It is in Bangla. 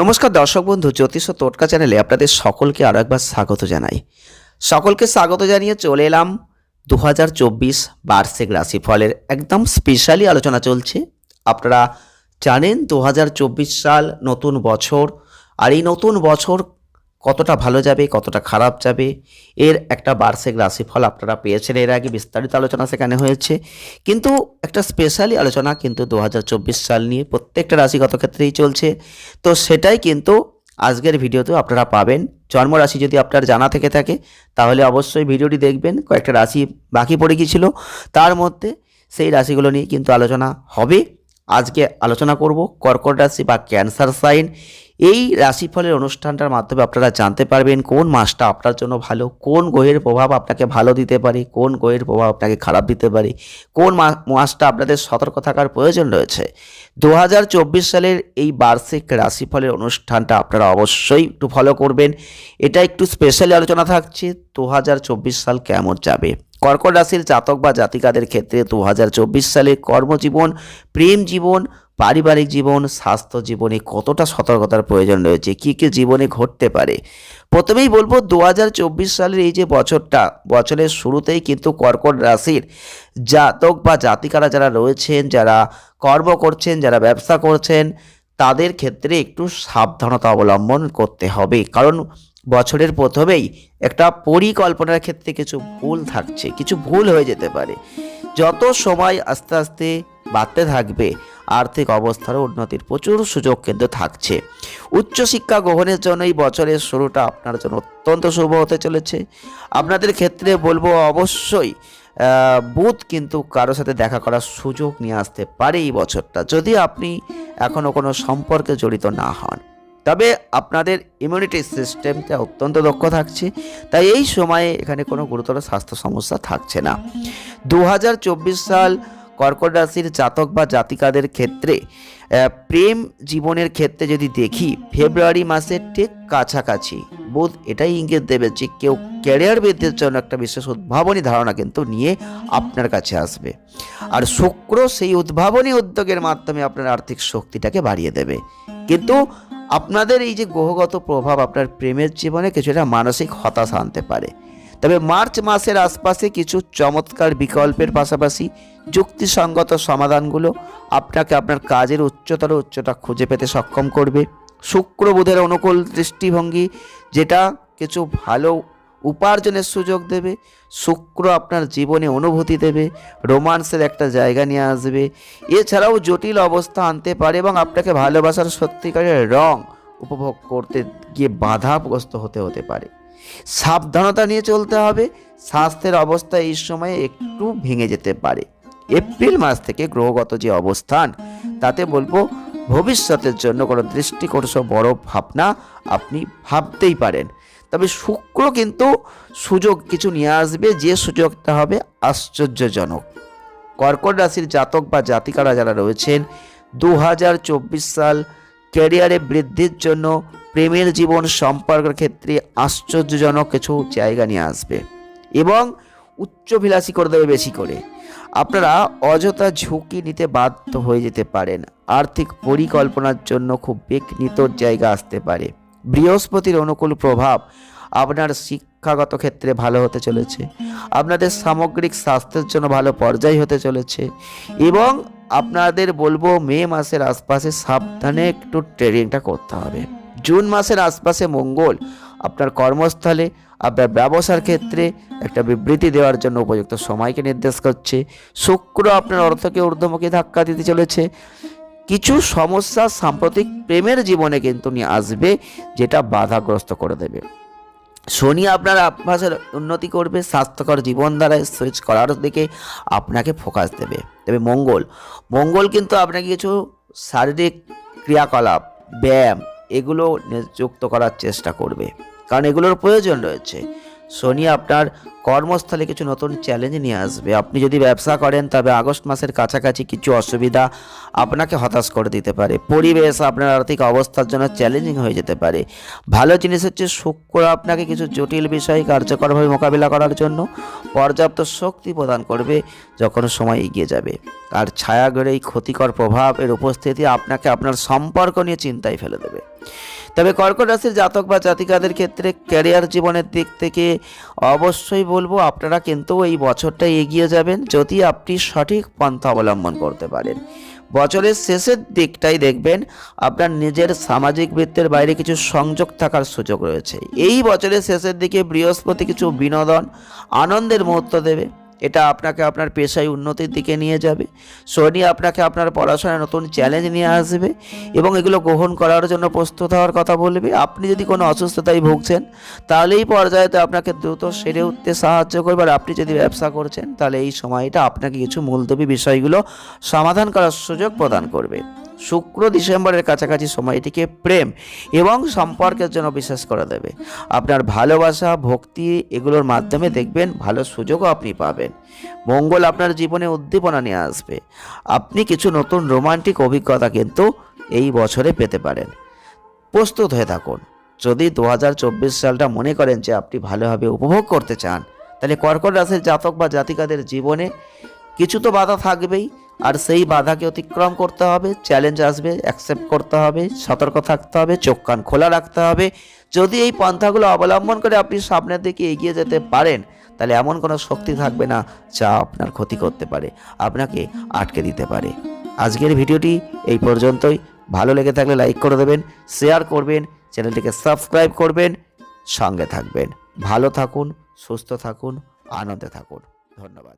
নমস্কার দর্শক বন্ধু, জ্যোতিষ টোটকা চ্যানেলে আপনাদের সকলকে আরও একবার স্বাগত জানাই। সকলকে স্বাগত জানিয়ে চলে এলাম দু হাজার চব্বিশ বার্ষিক রাশিফলের একদম স্পেশালি আলোচনা চলছে। আপনারা জানেন দু হাজার চব্বিশ সাল নতুন বছর, আর এই নতুন বছর কতটা ভালো যাবে, কতটা খারাপ যাবে, এর একটা বার্ষিক রাশিফল আপনারা পেয়েছেন। এর আগে বিস্তারিত আলোচনা সেখানে হয়েছে। কিন্তু একটা স্পেশালি আলোচনা কিন্তু দু হাজার চব্বিশ সাল নিয়ে প্রত্যেকটা রাশিগত ক্ষেত্রেই চলছে। তো সেটাই কিন্তু আজকের ভিডিওতেও আপনারা পাবেন। জন্মরাশি যদি আপনার জানা থেকে থাকে, তাহলে অবশ্যই ভিডিওটি দেখবেন। কয়েকটা রাশি বাকি পড়ে গিয়েছিল। তার মধ্যে সেই রাশিগুলো নিয়ে কিন্তু আলোচনা হবে। আজকে আলোচনা করব কর্কট রাশি বা ক্যান্সার সাইন। এই রাশিফলের অনুষ্ঠানটার মাধ্যমে আপনারা জানতে পারবেন কোন মাসটা আপনার জন্য ভালো, কোন গ্রহের প্রভাব আপনাকে ভালো দিতে পারে, কোন গ্রহের প্রভাব আপনাকে খারাপ দিতে পারে, কোন মাসটা আপনাদের সতর্ক থাকার প্রয়োজন রয়েছে। দু হাজার চব্বিশ সালের এই বার্ষিক রাশিফলের অনুষ্ঠানটা আপনারা অবশ্যই একটু ফলো করবেন। এটা একটু স্পেশালি আলোচনা থাকছে দু হাজার চব্বিশ সাল কেমন যাবে? কর্কট রাশির জাতক বা জাতিকাদের ক্ষেত্রে দু হাজার চব্বিশ সালে কর্মজীবন, প্রেম জীবন, পারিবারিক জীবন, স্বাস্থ্য জীবনে কতটা সতর্কতার প্রয়োজন রয়েছে? কী কী জীবনে ঘটতে পারে? প্রথমেই বলব দু হাজার চব্বিশ সালের এই যে বছরটা, বছরের শুরুতেই কিন্তু কর্কট রাশির জাতক বা জাতিকারা যারা রয়েছেন, যারা কর্ম করছেন, যারা ব্যবসা করছেন, তাদের ক্ষেত্রে একটু সাবধানতা অবলম্বন করতে হবে। কারণ বছরের প্রথমেই একটা পরিকল্পনার ক্ষেত্রে কিছু ভুল থাকছে, কিছু ভুল হয়ে যেতে পারে। যত সময় আস্তে আস্তে বাড়তে থাকবে, আর্থিক অবস্থারও উন্নতির প্রচুর সুযোগ কিন্তু থাকছে। উচ্চশিক্ষা গ্রহণের জন্য এই বছরের শুরুটা আপনার জন্য অত্যন্ত শুভ হতে চলেছে। আপনাদের ক্ষেত্রে বলব অবশ্যই বুধ কিন্তু কারোর সাথে দেখা করার সুযোগ নিয়ে আসতে পারে এই বছরটা, যদি আপনি এখনও কোনো সম্পর্কে জড়িত না হন। তবে আপনাদের ইমিউনিটি সিস্টেমটা অত্যন্ত দক্ষ থাকছে, তাই এই সময়ে এখানে কোনো গুরুতর স্বাস্থ্য সমস্যা থাকছে না। দু হাজার চব্বিশ সাল কর্কট রাশির জাতক বা জাতিকাদের ক্ষেত্রে প্রেম জীবনের ক্ষেত্রে যদি দেখি, ফেব্রুয়ারি মাসের ঠিক কাছাকাছি। বোধ এটাই ইঙ্গিত দেবে যে কেউ ক্যারিয়ার বৃদ্ধির জন্য একটা বিশেষ উদ্ভাবনী ধারণা কিন্তু নিয়ে আপনার কাছে আসবে। আর শুক্র সেই উদ্ভাবনী উদ্যোগের মাধ্যমে আপনার আর্থিক শক্তিটাকে বাড়িয়ে দেবে। কিন্তু আপনাদের এই যে গ্রহগত প্রভাব আপনার প্রেমের জীবনে কিছুটা মানসিক হতাশা আনতে পারে। তবে মার্চ মাসের আশপাশে কিছু চমৎকার বিকল্পের পাশাপাশি যুক্তিসঙ্গত সমাধানগুলো আপনাকে আপনার কাজের উচ্চতর উচ্চতা খুঁজে পেতে সক্ষম করবে। শুক্র বুধের অনুকূল দৃষ্টিভঙ্গি, যেটা কিছু ভালো উপার্জনের সুযোগ দেবে, শুক্র আপনার জীবনে অনুভূতি দেবে, রোমান্সের একটা জায়গা নিয়ে আসবে। এছাড়াও জটিল অবস্থা আনতে পারে এবং আপনাকে ভালোবাসার সত্যিকারের রং উপভোগ করতে গিয়ে বাধাগ্রস্ত হতে হতে পারে। সাবধানতা নিয়ে চলতে হবে, স্বাস্থ্যের অবস্থা এই সময়ে একটু ভেঙে যেতে পারে। এপ্রিল মাস থেকে গ্রহগত যে অবস্থান, তাতে বলব ভবিষ্যতের জন্য কোনো দৃষ্টিকোণ বড় ভাবনা আপনি ভাবতেই পারেন। তবে শুক্র কিন্তু সুযোগ কিছু নিয়ে আসবে, যে সুযোগটা হবে আশ্চর্যজনক। কর্কট রাশির জাতক বা জাতিকারা যারা রয়েছেন দু হাজার চব্বিশ সাল ক্যারিয়ারে বৃদ্ধির জন্য প্রেমের জীবন সম্পর্কের ক্ষেত্রে আশ্চর্যজনক কিছু জায়গা নিয়ে আসবে এবং উচ্চভিলাষী করে দেবে বেশি করে। আপনারা অযথা ঝুঁকি নিতে বাধ্য হয়ে যেতে পারেন। আর্থিক পরিকল্পনার জন্য খুব বিঘ্নিত জায়গা আসতে পারে। বৃহস্পতির অনুকূল প্রভাব আপনার শিক্ষাগত ক্ষেত্রে ভালো হতে চলেছে। আপনাদের সামগ্রিক স্বাস্থ্যের জন্য ভালো পর্যায় হতে চলেছে এবং আপনাদের বলব মে মাসের আশপাশে সাবধানে একটু ট্রেডিংটা করতে হবে। জুন মাসের আশপাশে মঙ্গল আপনার কর্মস্থলে আপনার ব্যবসার ক্ষেত্রে একটা বিবৃতি দেওয়ার জন্য উপযুক্ত সময়কে নির্দেশ করছে। শুক্র আপনার অর্থকে ঊর্ধ্বমুখী ধাক্কা দিতে চলেছে। কিছু সমস্যা সাম্প্রতিক প্রেমের জীবনে কিন্তু নিয়ে আসবে, যেটা বাধাগ্রস্ত করে দেবে। শনি আপনার অভ্যাসের উন্নতি করবে, স্বাস্থ্যকর জীবনধারায় সুইচ করার দিকে আপনাকে ফোকাস দেবে। তবে মঙ্গল মঙ্গল কিন্তু আপনাকে কিছু শারীরিক ক্রিয়াকলাপ, ব্যায়াম, এগুলো নিযুক্ত করার চেষ্টা করবে। কারণ এগুলোর প্রয়োজন রয়েছে। শনি আপনার কর্মস্থলে কিছু নতুন চ্যালেঞ্জ নিয়ে আসবে। আপনি যদি ব্যবসা করেন, তবে আগস্ট মাসের কাছাকাছি কিছু অসুবিধা আপনাকে হতাশ করে দিতে পারে। পরিবেশ, আপনার আর্থিক অবস্থার জন্য চ্যালেঞ্জিং হয়ে যেতে পারে। ভালো জিনিস হচ্ছে, শুক্র আপনাকে কিছু জটিল বিষয় কার্যকরভাবে মোকাবিলা করার জন্য পর্যাপ্ত শক্তি প্রদান করবে যখন সময় এগিয়ে যাবে। আর ছায়াগড়ে এই ক্ষতিকর প্রভাবের উপস্থিতি আপনাকে আপনার সম্পর্ক নিয়ে চিন্তায় ফেলে দেবে। তবে কর্কট রাশির জাতক বা জাতিকাদের ক্ষেত্রে ক্যারিয়ার জীবনের দিক থেকে অবশ্যই বলব, আপনারা কিন্তু এই বছরটা এগিয়ে যাবেন যদি আপনি সঠিক পন্থা অবলম্বন করতে পারেন। বছরের শেষের দিকটাই দেখবেন, আপনার নিজের সামাজিক বৃত্তের বাইরে কিছু সংযোগ থাকার সুযোগ রয়েছে। এই বছরের শেষের দিকে বৃহস্পতি কিছু বিনোদন আনন্দের মুহূর্ত দেবে। এটা আপনাকে আপনার পেশায় উন্নতির দিকে নিয়ে যাবে। শনি আপনাকে আপনার পড়াশোনায় নতুন চ্যালেঞ্জ নিয়ে আসবে এবং এগুলো গ্রহণ করার জন্য প্রস্তুত হওয়ার কথা বলবে। আপনি যদি কোনো অসুস্থতায় ভুগছেন, তাহলে এই পর্যায়েতে আপনাকে দ্রুত সেরে উঠতে সাহায্য করবে। আর আপনি যদি ব্যবসা করছেন, তাহলে এই সময়টা আপনাকে কিছু মূলধবী বিষয়গুলো সমাধান করার সুযোগ প্রদান করবে। শুক্র ডিসেম্বরের কাছাকাছি সময়টিকে প্রেম এবং সম্পর্কের জন্য বিশেষ করে দেবে। আপনার ভালোবাসা, ভক্তি এগুলোর মাধ্যমে দেখবেন ভালো সুযোগও আপনি পাবেন। মঙ্গল আপনার জীবনে উদ্দীপনা নিয়ে আসবে। আপনি কিছু নতুন রোমান্টিক অভিজ্ঞতা কিন্তু এই বছরে পেতে পারেন। প্রস্তুত হয়ে থাকুন। যদি দু হাজার চব্বিশ সালটা মনে করেন যে আপনি ভালোভাবে উপভোগ করতে চান, তাহলে কর্কট রাশির জাতক বা জাতিকাদের জীবনে কিছু তো বাধা থাকবেই। আর সেই বাধাকে অতিক্রম করতে হবে চ্যালেঞ্জ আসবে অ্যাকসেপ্ট করতে হবে, সতর্ক থাকতে হবে, চোখ কান খোলা রাখতে হবে। যদি এই পন্থাগুলো অবলম্বন করে আপনি সামনের দিকে এগিয়ে যেতে পারেন, তাহলে এমন কোনো শক্তি থাকবে না যা আপনার ক্ষতি করতে পারে, আপনাকে আটকে দিতে পারে। আজকের ভিডিওটি এই পর্যন্তই। ভালো লেগে থাকলে লাইক করে দেবেন শেয়ার করবেন, চ্যানেলটিকে সাবস্ক্রাইব করবেন, সঙ্গে থাকবেন। ভালো থাকুন, সুস্থ থাকুন, আনন্দে থাকুন। ধন্যবাদ।